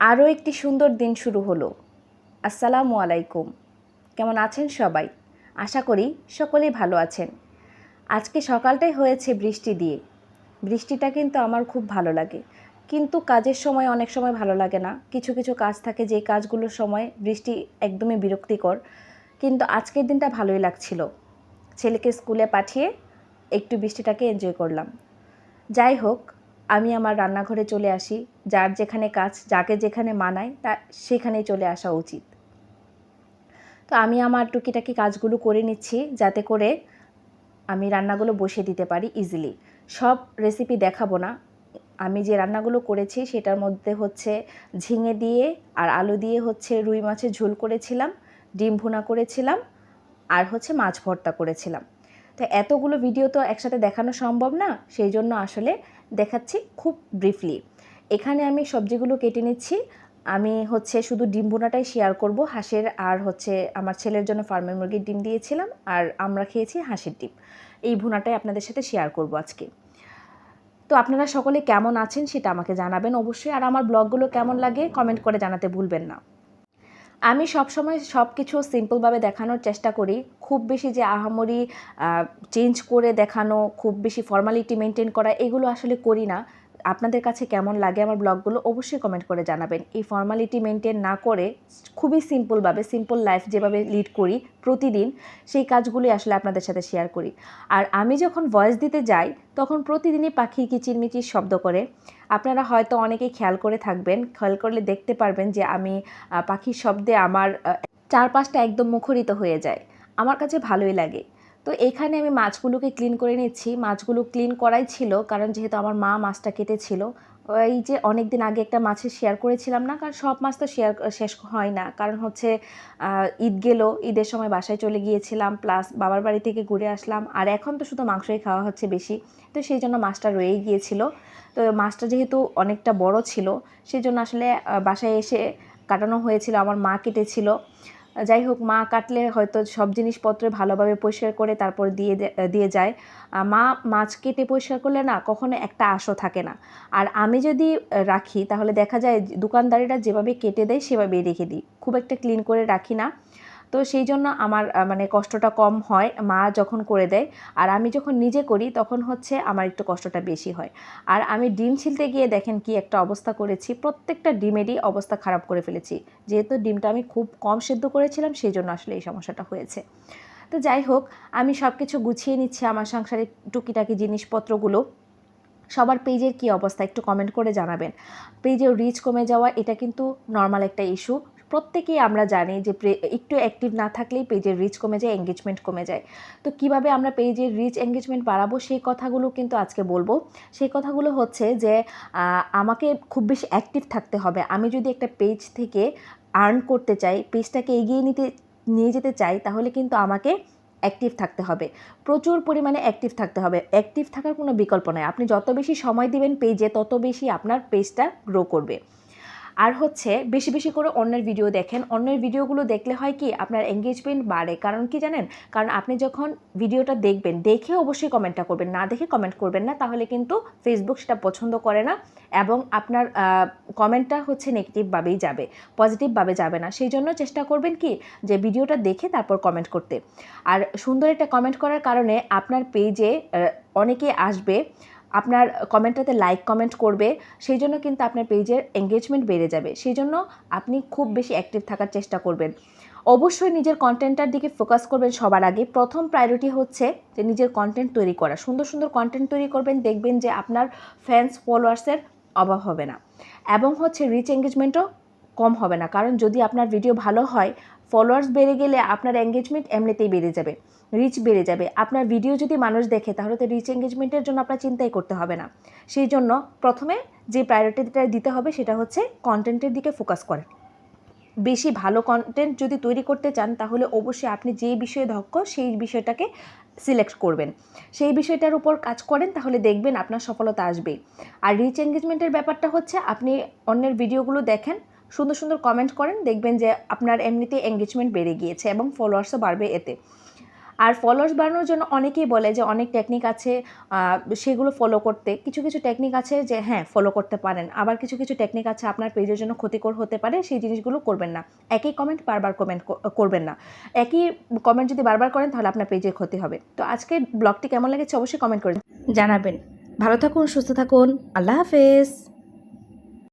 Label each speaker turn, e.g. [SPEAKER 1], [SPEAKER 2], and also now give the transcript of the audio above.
[SPEAKER 1] আরও একটি সুন্দর দিন শুরু হলো। আসসালামু আলাইকুম। কেমন আছেন সবাই? আশা করি সকলেই ভালো আছেন। আজকে সকালটাই হয়েছে বৃষ্টি দিয়ে। বৃষ্টিটা কিন্তু আমার খুব ভালো লাগে। কিন্তু কাজের সময় অনেক সময় ভালো লাগে না। কিছু কিছু কাজ থাকে যে কাজগুলোর সময় বৃষ্টি একদমই বিরক্তিকর। কিন্তু আজকের দিনটা ভালোই লাগছিল। ছেলেকে স্কুলে পাঠিয়ে একটু বৃষ্টিটাকে এনজয় করলাম। যাই হোক আমি আমার রান্নাঘরে চলে আসি, যার যেখানে কাজ, যাকে যেখানে মানায়, তা সেখানেই চলে আসা উচিত। তো আমি আমার টুকিটাকি কাজগুলো করে নিচ্ছি যাতে করে আমি রান্নাগুলো বসিয়ে দিতে পারি ইজিলি সব রেসিপি দেখাবো না। আমি যে রান্নাগুলো করেছি সেটার মধ্যে হচ্ছে ঝিঙে দিয়ে আর আলু দিয়ে হচ্ছে রুই মাছের ঝোল করেছিলাম, ডিম ভুনা করেছিলাম আর হচ্ছে মাছ ভর্তা করেছিলাম। তো এতগুলো ভিডিও তো একসাথে দেখানো সম্ভব না, সেই জন্য আসলে দেখাচ্ছি খুব ব্রিফলি এখানে আমি সবজিগুলো কেটে নিচ্ছি। আমি হচ্ছে শুধু ডিম ভুনাটাই শেয়ার করব। হাঁসের আর হচ্ছে আমার ছেলের জন্য ফার্মের মুরগির ডিম দিয়েছিলাম আর আমরা খেয়েছি হাঁসের ডিম। এই ভুনাটাই আপনাদের সাথে শেয়ার করব আজকে। তো আপনারা সকলে কেমন আছেন সেটা আমাকে জানাবেন অবশ্যই। আর আমার ব্লগগুলো কেমন লাগে কমেন্ট করে জানাতে ভুলবেন না। আমি সবসময় সব কিছু সিম্পলভাবে দেখানোর চেষ্টা করি। খুব বেশি যে আহামরি চেঞ্জ করে দেখানো, খুব বেশি ফর্মালিটি মেনটেন করা, এগুলো আসলে করি না। আপনাদের কাছে কেমন লাগে আমার ব্লগগুলো অবশ্যই কমেন্ট করে জানাবেন। এই ফর্মালিটি মেনটেন না করে খুবই সিম্পলভাবে সিম্পল লাইফ যেভাবে লিড করি প্রতিদিন, সেই কাজগুলি আসলে আপনাদের সাথে শেয়ার করি। আর আমি যখন ভয়েস দিতে যাই, তখন প্রতিদিনই পাখি কিচিরমিচির শব্দ করে। আপনারা হয়তো অনেকেই খেয়াল করে থাকবেন, খেয়াল করলে দেখতে পারবেন যে আমি পাখির শব্দে আমার চারপাশটা একদম মুখরিত হয়ে যায়। আমার কাছে ভালোই লাগে। তো এখানে আমি মাছগুলোকে ক্লিন করে নিচ্ছি। মাছগুলো ক্লিন করাই ছিল কারণ যেহেতু আমার মা মাছটা কেটেছিল। এই যে অনেক দিন আগে একটা মাছের শেয়ার করেছিলাম না, কারণ সব মাছ তো শেয়ার শেষ হয় না। কারণ হচ্ছে ঈদ গেল, ঈদের সময় বাসায় চলে গিয়েছিলাম প্লাস বাবার বাড়ি থেকে ঘুরে আসলাম। আর এখন তো শুধু মাংসই খাওয়া হচ্ছে বেশি। তো সেই জন্য মাছটা রয়েই গিয়েছিল। তো মাছটা যেহেতু অনেকটা বড় ছিল সেই জন্য আসলে বাসায় এসে কাটানো হয়েছিল। আমার মা কেটেছিল। যাই হোক, মা কাটলে হয়তো সব জিনিসপত্র ভালোভাবে পরিষ্কার করে তারপর দিয়ে দিয়ে যায়। মা মাছ কেটে পরিষ্কার করলে না কখনো একটা আশো থাকে না। আর আমি যদি রাখি, তাহলে দেখা যায় দোকানদারিরা যেভাবে কেটে দেয় সেভাবেই রেখে দিই। খুব একটা ক্লিন করে রাখি না। তো সেই জন্য আমার মানে কষ্টটা কম হয় মা যখন করে দেয়। আর আমি যখন নিজে করি তখন হচ্ছে আমার একটু কষ্টটা বেশি হয়। আর আমি ডিম ছিলতে গিয়ে দেখেন কি একটা অবস্থা করেছি, প্রত্যেকটা ডিমেরই অবস্থা খারাপ করে ফেলেছি। যেহেতু ডিমটা আমি খুব কম সেদ্ধ করেছিলাম সেই জন্য আসলে এই সমস্যাটা হয়েছে। তো যাই হোক, আমি সব কিছু গুছিয়ে নিচ্ছি আমার সংসারের টুকিটাকি জিনিসপত্রগুলো। সবার পেজের কি অবস্থা একটু কমেন্ট করে জানাবেন। পেজের রিচ কমে যাওয়া, এটা কিন্তু নর্মাল একটা ইস্যু প্রত্যেকেই আমরা জানি যে একটু অ্যাক্টিভ না থাকলেই পেজের রিচ কমে যায় এঙ্গেজমেন্ট কমে যায়। তো কীভাবে আমরা পেজের রিচ এঙ্গেজমেন্ট বাড়াবো সেই কথাগুলো কিন্তু আজকে বলব। সেই কথাগুলো হচ্ছে যে আমাকে খুব বেশি অ্যাক্টিভ থাকতে হবে। আমি যদি একটা পেজ থেকে আর্ন করতে চাই পেজটাকে এগিয়ে নিতে, নিয়ে যেতে চাই, তাহলে কিন্তু আমাকে অ্যাক্টিভ থাকতে হবে। প্রচুর পরিমাণে অ্যাক্টিভ থাকতে হবে। অ্যাক্টিভ থাকার কোনো বিকল্প নয় আপনি যত বেশি সময় দিবেন পেজে তত বেশি আপনার পেজটা গ্রো করবে। আর হচ্ছে বেশি বেশি করে অন্যের ভিডিও দেখেন। অন্যের ভিডিওগুলো দেখলে হয় কি আপনার এঙ্গেজমেন্ট বাড়ে। কারণ কি জানেন? কারণ আপনি যখন ভিডিওটা দেখবেন, দেখে অবশ্যই কমেন্টটা করবেন। না দেখে কমেন্ট করবেন না, তাহলে কিন্তু ফেসবুক সেটা পছন্দ করে না এবং আপনার কমেন্টটা হচ্ছে নেগেটিভভাবেই যাবে পজিটিভভাবে যাবে না। সেই জন্য চেষ্টা করবেন কি যে ভিডিওটা দেখে তারপর কমেন্ট করতে। আর সুন্দর একটা কমেন্ট করার কারণে আপনার পেজে অনেকে আসবে আপনার কমেন্টটাতে লাইক কমেন্ট করবে, সেই জন্য কিন্তু আপনার পেজের এঙ্গেজমেন্ট বেড়ে যাবে, সেই জন্য আপনি খুব বেশি অ্যাক্টিভ থাকার চেষ্টা করবেন। অবশ্যই নিজের কন্টেন্টটার দিকে ফোকাস করবেন সবার আগে। প্রথম প্রায়োরিটি হচ্ছে যে নিজের কন্টেন্ট তৈরি করা। সুন্দর সুন্দর কন্টেন্ট তৈরি করবেন, দেখবেন যে আপনার ফ্যান্স ফলোয়ার্সের অভাব হবে না। এবং হচ্ছে রিচ এঙ্গেজমেন্টও কম হবে না। কারণ যদি আপনার ভিডিও ভালো হয় ফলোয়ার্স বেড়ে গেলে আপনার এঙ্গেজমেন্ট এমনিতেই বেড়ে যাবে রিচ বেড়ে যাবে। আপনার ভিডিও যদি মানুষ দেখে, তাহলে তো রিচ এঙ্গেজমেন্টের জন্য আপনার চিন্তাই করতে হবে না। সেই জন্য প্রথমে যে প্রায়োরিটিটা দিতে হবে, সেটা হচ্ছে কন্টেন্টের দিকে ফোকাস করেন বেশি ভালো কন্টেন্ট যদি তৈরি করতে চান, তাহলে অবশ্যই আপনি যে বিষয়ে দক্ষ, সেই বিষয়টাকে সিলেক্ট করবেন। সেই বিষয়টার উপর কাজ করেন, তাহলে দেখবেন আপনার সফলতা আসবেই। আর রিচ এঙ্গেজমেন্টের ব্যাপারটা হচ্ছে, আপনি অন্যের ভিডিওগুলো দেখেন সুন্দর সুন্দর কমেন্ট করেন, দেখবেন যে আপনার এমনিতে এঙ্গেজমেন্ট বেড়ে গিয়েছে এবং ফলোয়ার্সও বাড়বে এতে। আর ফলোয়ার্স বাড়ানোর জন্য অনেকেই বলে যে অনেক টেকনিক আছে সেগুলো ফলো করতে। কিছু কিছু টেকনিক আছে যে হ্যাঁ ফলো করতে পারেন। আবার কিছু কিছু টেকনিক আছে আপনার পেজের জন্য ক্ষতিকর হতে পারে, সেই জিনিসগুলো করবেন না। একই কমেন্ট বারবার কমেন্ট করবেন না। একই কমেন্ট যদি বারবার করেন, তাহলে আপনার পেজের ক্ষতি হবে। তো আজকে ব্লগটি কেমন লেগেছে অবশ্যই কমেন্ট করে জানাবেন। ভালো থাকুন, সুস্থ থাকুন। আল্লাহ হাফেজ।